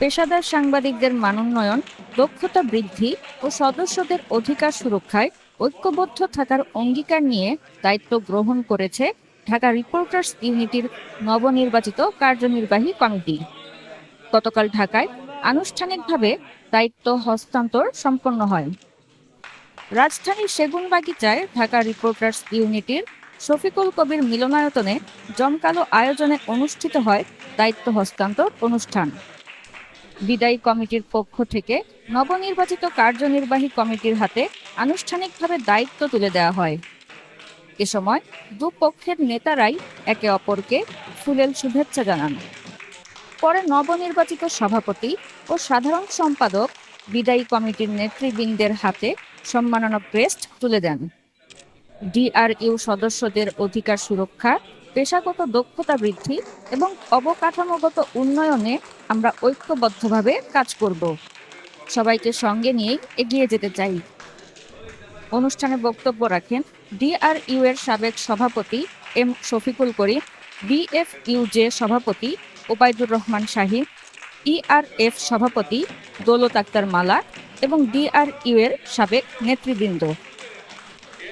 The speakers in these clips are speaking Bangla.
পেশাদার সাংবাদিকদের মানোন্নয়ন, দক্ষতা বৃদ্ধি ও সদস্যদের অধিকার সুরক্ষায় ঐক্যবদ্ধ থাকার অঙ্গীকার নিয়ে দায়িত্ব গ্রহণ করেছে ঢাকা রিপোর্টার্স ইউনিটির নবনির্বাচিত কার্যনির্বাহী কমিটি। গতকাল ঢাকায় আনুষ্ঠানিকভাবে দায়িত্ব হস্তান্তর সম্পন্ন হয়। রাজধানীর সেগুনবাগিচায় ঢাকা রিপোর্টার্স ইউনিটির শফিকুল কবির মিলনায়তনে জমকালো আয়োজনে অনুষ্ঠিত হয় দায়িত্ব হস্তান্তর অনুষ্ঠান। বিদায়ী কমিটির পক্ষ থেকে নবনির্বাচিত কার্যনির্বাহী কমিটির হাতে আনুষ্ঠানিকভাবে দায়িত্ব তুলে দেওয়া হয়। এ সময় দুপক্ষের নেতারাই একে অপরকে ফুলেল শুভেচ্ছা জানান। পরে নবনির্বাচিত সভাপতি ও সাধারণ সম্পাদক বিদায়ী কমিটির নেতৃবৃন্দের হাতে সম্মাননা ক্রেস্ট তুলে দেন। ডিআরইউ সদস্যদের অধিকার সুরক্ষা পেশাগত দক্ষতা বৃদ্ধি এবং অবকাঠামোগত উন্নয়নে আমরা ঐক্যবদ্ধভাবে কাজ করব। সবাইকে সঙ্গে নিয়ে এগিয়ে যেতে চাই। অনুষ্ঠানে বক্তব্য রাখেন ডিআরইউ এর সাবেক সভাপতি এম শফিকুল করিম বিএফইউজে সভাপতি ওবায়দুর রহমান শাহিন ইআরএফ সভাপতি দৌলত আক্তার মালা এবং ডিআরইউ এর সাবেক নেতৃবৃন্দ।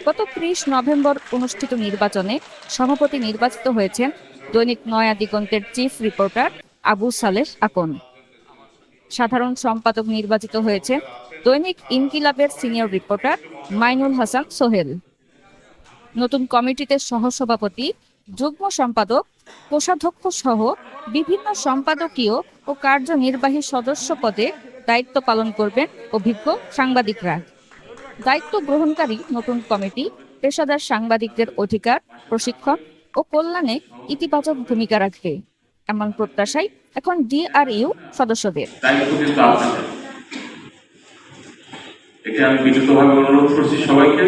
গত ত্রিশ নভেম্বর অনুষ্ঠিত নির্বাচনে সভাপতি নির্বাচিত হয়েছেন দৈনিক নয়া দিগন্তের চিফ রিপোর্টার আবু সালেহ আকন। সাধারণ সম্পাদক নির্বাচিত হয়েছেন দৈনিক ইনকিলাবের সিনিয়র রিপোর্টার মাইনুল হাসান সোহেল। নতুন কমিটিতে সহসভাপতি, যুগ্ম সম্পাদক, কোষাধ্যক্ষ সহ বিভিন্ন সম্পাদকীয় ও কার্যনির্বাহী সদস্য পদে দায়িত্ব পালন করবেন অভিজ্ঞ সাংবাদিকরা। দায়িত্ব গ্রহণকারী নতুন কমিটি, পেশাদার সাংবাদিকদের অধিকার, প্রশিক্ষণ ও কল্যাণে ইতিবাচক ভূমিকা রাখবে এমন প্রত্যাশাই এখন ডিআরইউ সদস্যদের। আমি বিনীতভাবে অনুরোধ করছি সবাইকে।